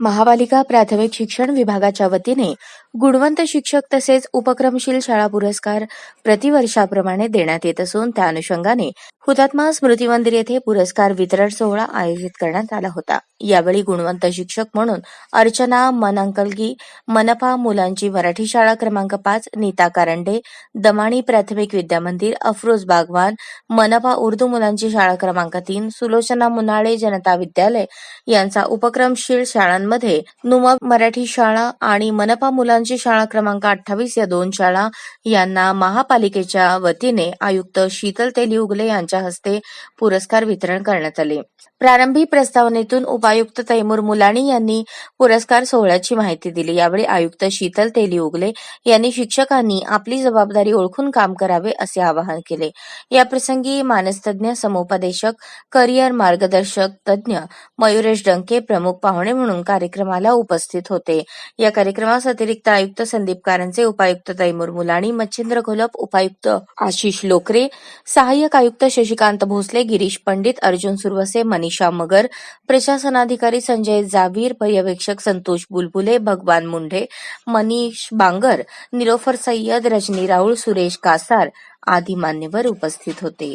महापालिका प्राथमिक शिक्षण विभागाच्या वतीने गुणवंत शिक्षक तसेच उपक्रमशील शाळा पुरस्कार प्रतिवर्षाप्रमाणे देण्यात येत असून त्या अनुषंगाने हुतात्मा स्मृती मंदिर येथे पुरस्कार वितरण सोहळा आयोजित करण्यात आला होता. यावेळी गुणवंत शिक्षक म्हणून अर्चना मनंकलगी मनपा मुलांची मराठी शाळा क्रमांक पाच नीता कारंडे दमाणी प्राथमिक विद्या मंदिर अफरोज बागवान मनपा उर्दू मुलांची शाळा क्रमांक तीन सुलोचना मुनाळे जनता विद्यालय यांचा उपक्रमशील शाळांमध्ये शाळांमध्ये नुमा मराठी शाळा आणि मनपा मुलांची शाळा क्रमांक अठ्ठावीस या दोन शाळा यांना महापालिकेच्या वतीने आयुक्त शीतल तेली उगले यांच्या हस्ते पुरस्कार वितरण करण्यात आले. प्रारंभी प्रस्तावनेतून उपायुक्त तैमूर मुलाणी यांनी पुरस्कार सोहळ्याची माहिती दिली. यावेळी आयुक्त शीतल तेली उगले यांनी शिक्षकांनी आपली जबाबदारी ओळखून काम करावे असे आवाहन केले. याप्रसंगी मानसतज्ञ समुपदेशक करिअर मार्गदर्शक तज्ज्ञ मयुरेश डंके प्रमुख पाहुणे म्हणून कार्यक्रमाला उपस्थित होते. या कार्यक्रमास अतिरिक्त आयुक्त संदीप कारंजे उपायुक्त तैमूर मुलाणी मच्छिंद्र घोलप उपायुक्त आशिष लोकरे सहाय्यक आयुक्त शशिकांत भोसले गिरीश पंडित अर्जुन सुरवसे मनीषा मगर प्रशासनाधिकारी संजय जावीर पर्यवेक्षक संतोष बुलबुले भगवान मुंढे मनीष बांगर निरोफर सय्यद रजनी राऊळ सुरेश कासार आदी मान्यवर उपस्थित होते.